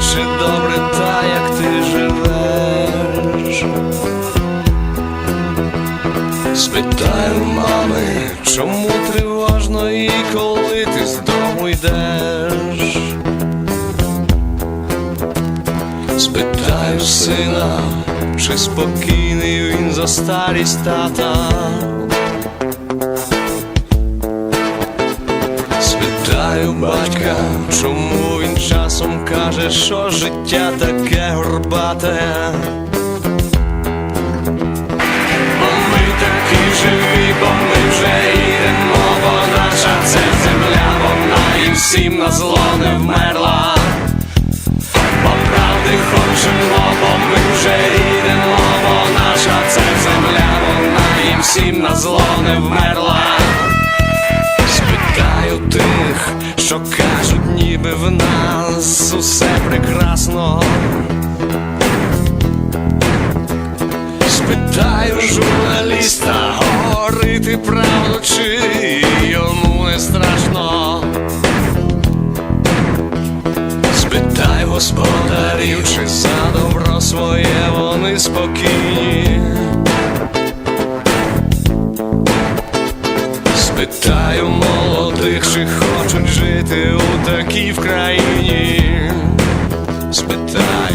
чи добре та, як ти живеш? Спитай у мами, чому тривожно і коли ти з дому йдеш? Спитаю сина, чи спокійний він за старість тата. Спитаю батька, чому часом каже, що життя таке горбате. Бо ми такі живі, бо ми вже йдемо, бо наша це земля, вона і всім на зло не вмерла. Бо правди хочемо, бо ми вже йдемо, бо наша це земля, вона і всім на зло не вмерла. Тих, що кажуть, ніби в нас усе прекрасно. Спитаю журналіста, говорити правду, чи йому не страшно. Спитай господарів, чи за добро своє вони спокійні. Спитаю молодих, чи хочуть жити у такій в країні. Спитай,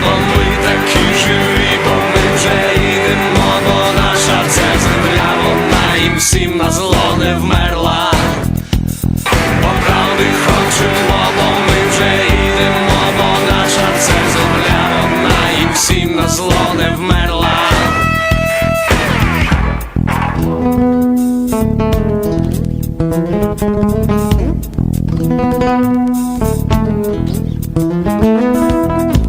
бо ми такі живі, бо ми вже йдемо, бо наша це земля, вона їм всім на зло не вмерла. Бо правди хочемо, бо ми вже йдемо, бо наша це земля, вона їм всім на зло не вмерла. Thank you.